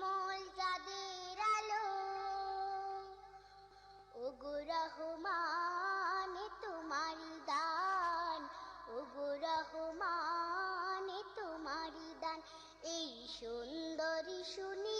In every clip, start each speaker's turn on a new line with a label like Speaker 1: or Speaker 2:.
Speaker 1: মোল চাঁদের আলো। ওগো রহমান তোমার দান। ও ওগো রহমান তোমার দান। এই সুন্দরী শুনি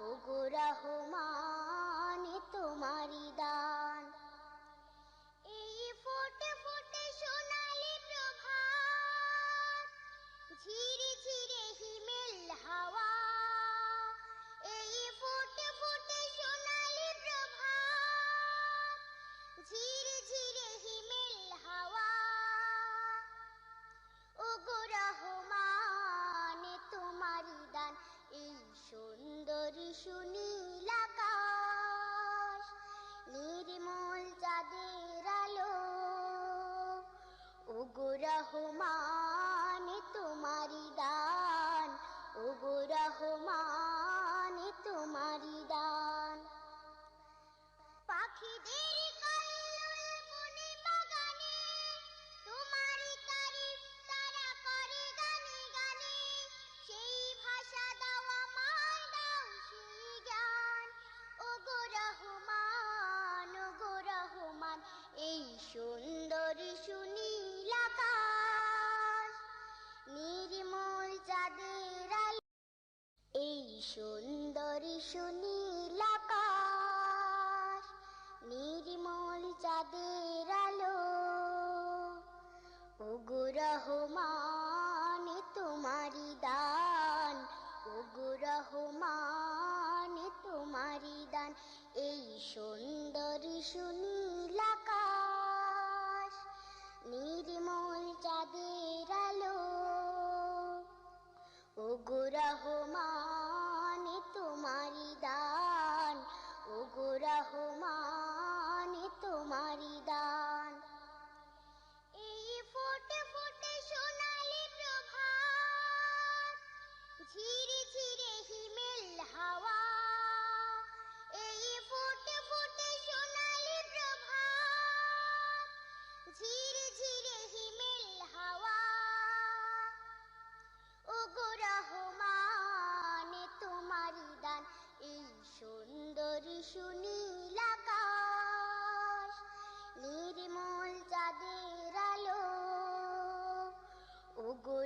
Speaker 1: ওগো রহমান শুনি সুন্দরী সুনীল সুনীল নির্মল চাঁদের আলো ওগো